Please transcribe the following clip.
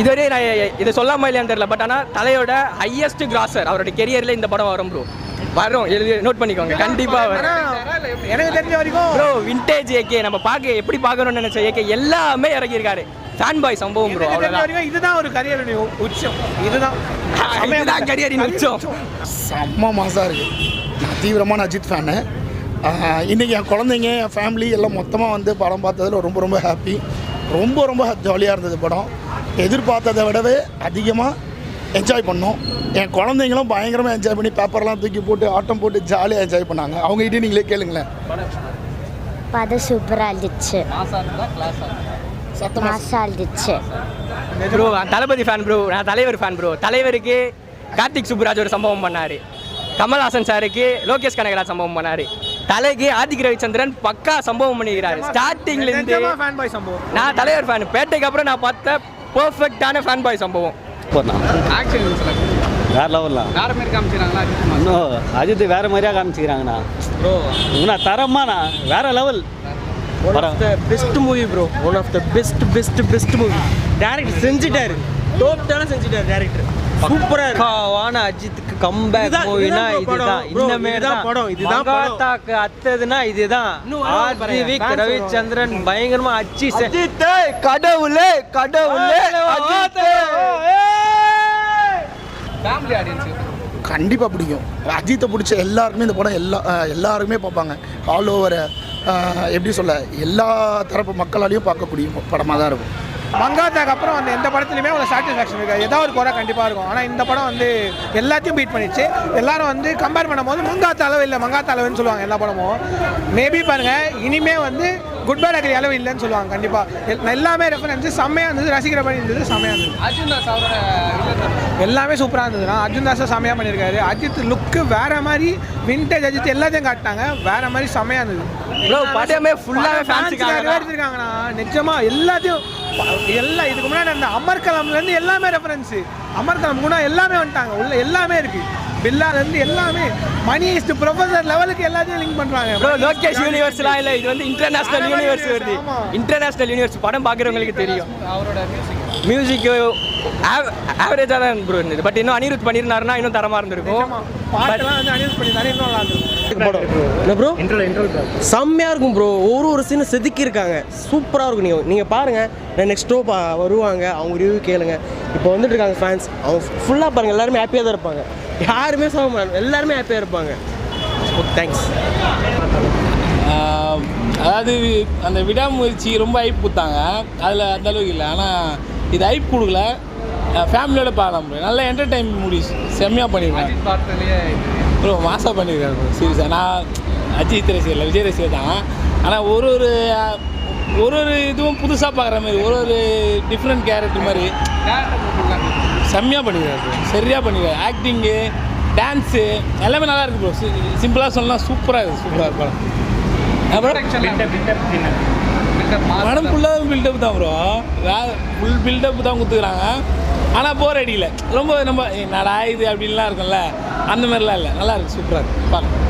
இதுவரை நான் இதை சொல்லாம இல்லையான்னு தெரியல. பட் ஆனால் தலையோட ஹையஸ்ட் கிராசர் அவரோட கெரியரில் இந்த படம் வரும் ப்ரோ வரும். எழுதி நோட் பண்ணிக்கோங்க. கண்டிப்பாக வரும். எனக்கு தெரிஞ்ச வரைக்கும் ப்ரோ விண்டேஜ் ஏகே நம்ம பார்க்க எப்படி பார்க்கணும்னு நினைச்ச ஏகே எல்லாமே இறங்கியிருக்காரு. ஃபேன் பாய் சம்பவம் ப்ரோ அவ்வளோதான் வரைக்கும் இதுதான் ஒரு கரியருடைய உச்சம். இதுதான். இதுதான் கரியரின் உச்சம். செம்ம மாசாக இருக்குது நான் தீவிரமான அஜித் ஃபேனு இன்றைக்கி என் குழந்தைங்க என் ஃபேமிலி எல்லாம் மொத்தமாக வந்து படம் பார்த்ததுல ரொம்ப ரொம்ப ஹாப்பி ரொம்ப ரொம்ப ஜாலியாக இருந்தது படம். எதிர்பார்த்ததை விடவே அதிகமாக என்ஜாய் பண்ணோம். என் குழந்தைங்களும் பயங்கரமாக என்ஜாய் பண்ணி பேப்பர்லாம் தூக்கி போட்டு ஆட்டம் போட்டு ஜாலியாக என்ஜாய் பண்ணாங்க. அவங்க கிட்டே நீங்களே கேளுங்களேன். படம் சூப்பராக இருந்துச்சு. சத்தமாக மாசா இருந்துச்சு. ப்ரோ நான் தளபதி ஃபேன் ப்ரோ நான் தலைவர் ஃபேன் ப்ரோ தலைவருக்கு கார்த்திக் சுப்புராஜ் ஒரு சம்பவம் பண்ணாரு. கமல்ஹாசன் சாருக்கு லோகேஷ் கனகராஜ் சம்பவம் பண்ணாரு. தலைக்கு ஆதிக் ரவிச்சந்திரன் பக்கா சம்பவம் பண்ணிக்கிறாரு. ஸ்டார்டிங்ல இருந்து நிஜமா ஃபேன் பாய் சம்பவம். நான் தலைவர் ஃபேன் பேட்டைக்கு அப்புறம் நான் பார்த்த பெர்ஃபெக்டான ஃபேன் பாய் சம்பவம். ஆக்ஷன் வேற லெவல்லாம் வேற மாதிரி காமிச்சிடறாங்களா இன்னும் அஜித் வேற மாதிரியா காமிச்சிக்கிறாங்கண்ணா. ப்ரோ இன்னும் தரமாண்ணா வேற லெவல் படம் best movie bro one of the best best best movie director செஞ்சுட்டாரு. டோட்டலாக செஞ்சுட்டாரு டேரக்டர் சூப்பரா இருக்கு. வான அஜித்துக்கு கம்பேக் மூவினா இதுதான் இன்னமே இதுதான் படம், இதுதான் படம். மகாத்தாக்கு அத்ததுனா இதுதான். ரவிச்சந்திரன் பயங்கரமா அச்சி செ- கடவுளே கடவுளே. ஃபேமிலி ஆடியன்ஸ் கண்டிப்பாக பிடிக்கும். அஜித்தை பிடிச்ச எல்லாருக்குமே இந்த படம் எல்லா அஹ், எல்லாருக்குமே பார்ப்பாங்க. ஆல் ஓவர் எப்படி சொல்ல எல்லா தரப்பு மக்களாலையும் பார்க்கக்கூடிய படமாக தான் இருக்கும். மங்காத்தாக்கு அப்புறம் அந்த எந்த படத்துலையுமே ஒரு சாட்டிஸ்ஃபேக்ஷன் இருக்காது. ஏதாவது ஒரு குறை கண்டிப்பாக இருக்கும். ஆனால் இந்த படம் வந்து எல்லாத்தையும் பீட் பண்ணிச்சு எல்லாரும் வந்து கம்பேர் பண்ணும்போது மங்காத்த அளவு இல்லை மங்காத்த அளவுன்னு சொல்லுவாங்க எல்லா படமும். மேபி பாருங்க இனிமே வந்து குட் பேட் அக்ரி அளவு இல்லைன்னு சொல்லுவாங்க கண்டிப்பாக எல்லாமே ரெஃபரன்ஸ் செம்மையாக இருந்தது ரசிக்கிற மாதிரி இருந்தது செம்மையாக இருந்தது. அர்ஜுன் தாஸ் அவரோட எல்லாமே சூப்பராக இருந்ததுன்னா அர்ஜுன் தாஸை செம்மையாக பண்ணியிருக்காரு. அஜித் லுக்கு வேற மாதிரி விண்டேஜ் அஜித் எல்லாத்தையும் காட்டினாங்க. வேற மாதிரி செம்மையாக இருந்தது. படமே full ஆவே படம் fans க்காக fansக்காகவே தான். எடுத்திருக்காங்கண்ணா. நிஜமா எல்லாத்தையும் எல்லாம் இதுக்கு முன்னாடி அந்த அமர்கலம்லேருந்து எல்லாமே ரெஃபரன்ஸ் அமர்கலம் கூட எல்லாமே வந்துட்டாங்க. உள்ள எல்லாமே இருக்கு. பில்லாலேருந்து எல்லாமே மணி இஸ்ட் ப்ரொஃபசர் லெவலுக்கு எல்லாத்தையும் லிங்க் பண்ணுறாங்க ப்ரோ லோகேஷ் யூனிவர்ஸ்லாம் இல்லை. இது வந்து இன்டர்நேஷனல் யூனிவர்ஸ் வருது. இன்டர்நேஷனல் யூனிவர்ஸ் படம் பார்க்குறவங்களுக்கு தெரியும். அவரோட மியூசிக் மியூசிக்கு ஆவரேஜாக தான் ப்ரோ இருந்தது. பட் இன்னும் அனிருத் பண்ணியிருந்தாருன்னா இன்னும் தரமாக இருந்திருக்கும். பாட்டெல்லாம் வந்து அனியூஸ் பண்ணியிருந்தாரு இன்னும் நல்லா இருந்தது என்ன ப்ரோ செம்மையாக இருக்கும் ப்ரோ ஒரு ஒரு சீனும் செதுக்கி இருக்காங்க சூப்பராக இருக்கும். நீங்கள் நீங்கள் பாருங்கள் நான் நெக்ஸ்ட் டோ வருவாங்க. அவங்க ரிவ்யூ கேளுங்க. இப்போ வந்துட்டு இருக்காங்க ஃபேன்ஸ் அவங்க ஃபுல்லாக பாருங்கள் எல்லாருமே ஹாப்பியாக தான் இருப்பாங்க. யாருமே சொல்ல மாட்டாங்க எல்லாருமே ஹாப்பியாக இருப்பாங்க. தேங்க்ஸ் அதாவது அந்த விடாமுயற்சி ரொம்ப ஐப் கொடுத்தாங்க. அதில் அந்த அளவுக்கு இல்லை. ஆனால் இது ஐப் கொடுக்கல. ஃபேமிலியோட பார்க்கலாம் bro. நல்ல என்டர்டைன்மெண்ட் மூவிஸ் செம்மையாக பார்த்ததுலேயே ப்ரோ மாசாக பண்ணியிருக்காரு ப்ரோ சீரியஸாக நான் அஜித் ரசிகர் விஜய் ரசிகர் தான். ஆனால் ஒரு ஒரு ஒரு ஒரு இதுவும் புதுசாக பார்க்குற மாதிரி ஒரு ஒரு டிஃப்ரெண்ட் கேரக்டர் மாதிரி. செம்மையாக பண்ணியிருக்காரு ப்ரோ சரியாக பண்ணியிருக்காரு ஆக்டிங்கு டான்ஸு எல்லாமே நல்லா இருக்கு ப்ரோ சிம்பிளாக சொல்லலாம் சூப்பராக இருக்குது சூப்பராக இருக்கு படம் ஃபுல்லாக பில்டப் தான் ப்ரோ ஃபுல் பில்டப் தான் கொடுத்துக்குறாங்க. ஆனால் போர் அடிக்கல. ரொம்ப நம்ம "ஏய், என்னடா இது அப்படின்லாம் இருக்கும்ல. அந்த மாதிரிலாம் இல்லை. நல்லா இருக்கு. சூப்பராக இருக்கு. பார்க்கலாம்